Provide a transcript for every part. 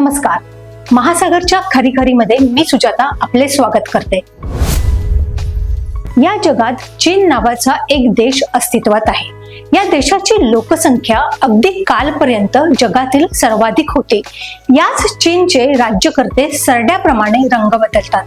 नमस्कार. महासागरच्या खरीखरीमध्ये मी सुजाता आपले स्वागत करते. या जगात चीन नावाचा एक देश अस्तित्वात आहे. या देशाची लोकसंख्या अगदी कालपर्यंत जगातील सर्वाधिक होती. याच चीनचे राज्यकर्ते सरड्याप्रमाणे रंग बदलतात.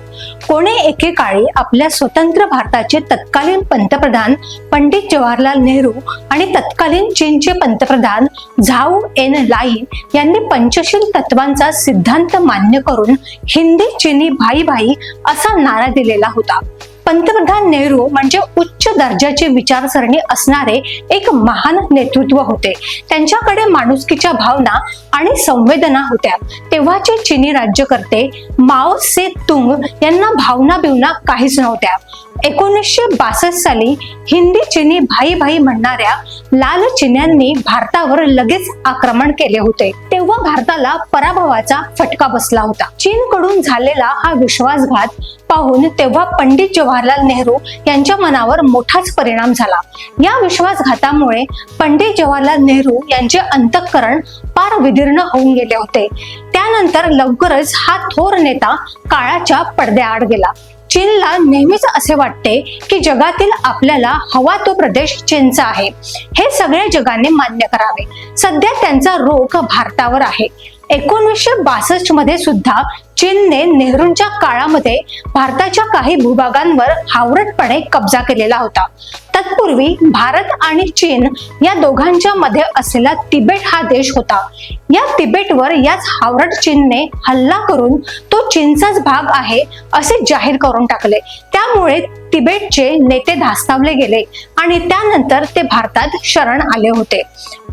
कोणी एकेकाळी आपल्या स्वतंत्र भारताचे तत्कालीन पंतप्रधान पंडित जवाहरलाल नेहरू आणि तत्कालीन चीनचे पंतप्रधान झाऊ एन लाई यांनी पंचशील तत्वांचा सिद्धांत मान्य करून हिंदी चीनी भाई भाई असा नारा दिलेला होता. पंतप्रधान नेहरू म्हणजे उच्च उच्च दर्जाची विचारसरणी असणारे एक महान नेतृत्व होते. त्यांच्याकडे माणुसकीच्या भावना आणि संवेदना होत्या. तेव्हाचे चिनी राज्यकर्ते माओ से तुंग यांना भावना बिवना काहीच नव्हत्या. एकोणीसशे बासष्ट साली हिंदी चिनी भाई भाई म्हणणाऱ्या लाल चिन्यांनी भारतावर लगेच आक्रमण केले होते. तेव्हा भारताला पराभवाचा फटका बसला होता. चीनकडून झालेला हा विश्वासघात पाहून तेव्हा पंडित जवाहरलाल नेहरू यांच्या मनावर मोठाच परिणाम झाला. या विश्वासघातामुळे पंडित जवाहरलाल नेहरू यांचे अंतःकरण पार विदीर्ण होऊन गेले होते. त्यानंतर लवकरच हा थोर नेता काळाच्या पडद्याआड गेला. चीनला नेहमीच असे वाटते की जगातील आपल्याला हवा तो प्रदेश चीनचा आहे. हे सगळे जगाने मान्य करावे. सध्या त्यांचा रोख भारतावर आहे. एकोणीसशे बासष्टमध्ये सुद्धा चीनने नेहरूंच्या काळामध्ये भारताच्या काही भूभागांवर हावरटपणे कब्जा केलेला होता. तत्पूर्वी भारत आणि चीन या दोघांच्या मध्ये असलेला तिबेट हा देश होता. या तिबेटवर याच हावरट चीनने हल्ला करून तो चीनचाच भाग आहे असे जाहीर करून टाकले. त्यामुळे तिबेटचे नेते धास्तावले गेले. आणि त्यानंतर ते भारतात शरण आले होते.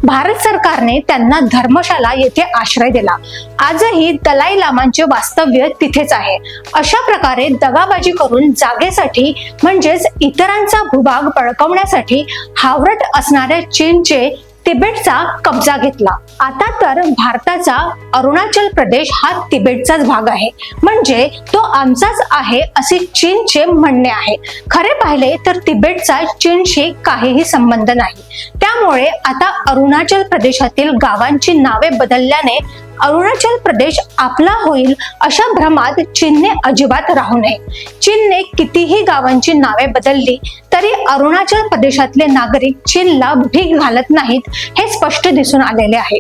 भारत सरकारने त्यांना धर्मशाला येथे आश्रय दिला. आजही दलाई लामांचे वास्तव्य तिथेच आहे. अशा प्रकारे दगाबाजी करून जागेसाठी म्हणजेच इतरांचा भूभाग बळकवण्यासाठी हावरट असणाऱ्या चीनचे तिबेटचा कब्जा घेतला. आता तर भारताचा अरुणाचल प्रदेश हा तिबेटचाच भाग आहे. म्हणजे तो आमचाच आहे असे चीनचे म्हणणे आहे. खरे पाहिले तर तिबेटचा चीनशी काहीही संबंध नाही. त्यामुळे आता अरुणाचल प्रदेशातील गावांची नावे बदलल्याने अरुणाचल प्रदेश आपला होईल अशा भ्रमात चीनने अजिबात राहू नये. चीनने कितीही गावांची नावे बदलली तरी अरुणाचल प्रदेशातले नागरिक चीनला भीक घालत नाहीत हे स्पष्ट दिसून आलेले आहे.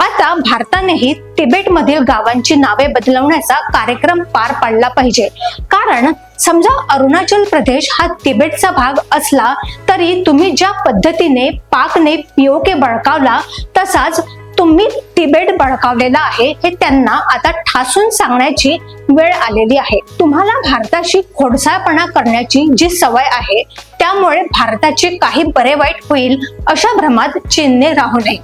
आता भारतानेही तिबेटमधील गावांची नावे बदलवण्याचा कार्यक्रम पार पाडला पाहिजे. कारण समजा अरुणाचल प्रदेश हा तिबेटचा भाग असला तरी तुम्ही ज्या पद्धतीने पाकने पीओके बळकावला तसाच तुम्ही तिबेट बळकावलेला आहे हे त्यांना आता ठासून सांगण्याची वेळ आलेली आहे. तुम्हाला भारताशी खोडसाळपणा करण्याची जी सवय आहे त्यामुळे भारताचे काही बरे वाईट होईल अशा भ्रमात चीनने राहू नये.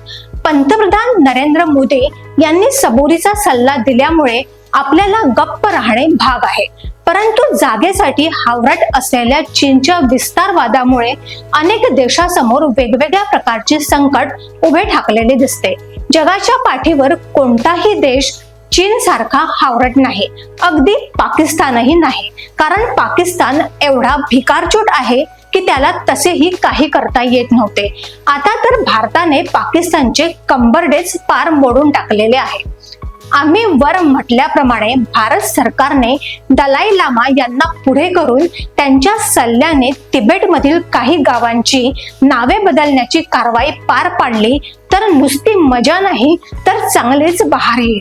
पंतप्रधान नरेंद्र मोदी यांनी सबोरीचा सल्ला दिल्यामुळे आपल्याला गप्प राहणे भाग आहे. परंतु जागेसाठी हावरट असलेल्या चीनच्या विस्तारवादामुळे अनेक देशासमोर वेगवेगळ्या प्रकारचे संकट उभे ठाकलेले दिसते. जगाच्या पाठीवर कोणताही देश चीन सारखा हावरट नाही अगदी पाकिस्तानही नाही. कारण पाकिस्तान एवढा भिकारचोट आहे की त्याला तसेही काही करता येत नव्हते. आता तर भारताने पाकिस्तानचे कंबरडेच पार मोडून टाकलेले आहे. आम्ही वर म्हटल्याप्रमाणे भारत सरकारने दलाई लामा यांना पुढे करून त्यांच्या सल्ल्याने तिबेटमधील काही गावांची नावे बदलण्याची कारवाई पार पाडली. तर नुसती मजा नाही तर चांगलेच बहार येईल.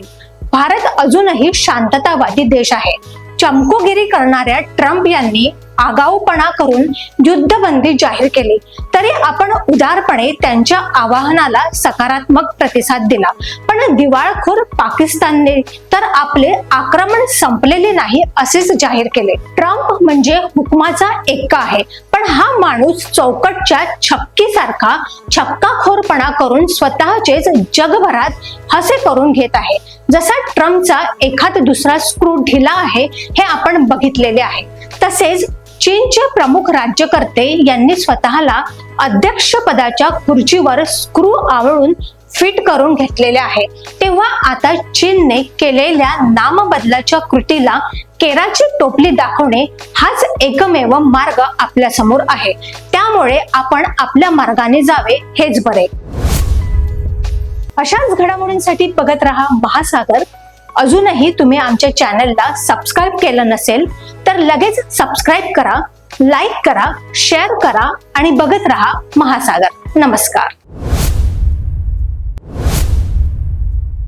भारत अजूनही शांततावादी देश आहे. चमकोगिरी करणाऱ्या ट्रम्प यांनी आगाऊपणा करून युद्धबंदी जाहीर केली. तरी आपण उदारपणे त्यांच्या आवाहनाला सकारात्मक प्रतिसाद दिला. पण दिवाळखोर पाकिस्तानने तर आपले आक्रमण संपलेले नाही असेच जाहीर केले. ट्रम्प म्हणजे हुकमाचा एक्का आहे. पण हा माणूस चौकटच्या छक्कीसारखा छक्काखोरपणा करून स्वतःचेच जगभरात हसे करून घेत आहे. जसा ट्रम्पचा एखाद दुसरा स्क्रू ढिला आहे हे आपण बघितलेले आहे. तसेच चीनचे प्रमुख राज्यकर्ते यांनी स्वतःला अध्यक्ष पदाच्या खुर्चीवर स्क्रू आवळून फिट करून घेतलेले आहे. तेव्हा आता चीनने केलेल्या नामबदलाच्या कृतीला केराची टोपली दाखवणे हाच एकमेव मार्ग आपल्यासमोर आहे. त्यामुळे आपण आपल्या मार्गाने जावे हेच बरे. अशाच घडामोडींसाठी बघत रहा महासागर. अजूनही तुम्ही आमच्या चॅनलला सबस्क्राईब केलं नसेल तर लगेच सबस्क्राईब करा लाईक करा शेअर करा आणि बघत रहा महासागर. नमस्कार.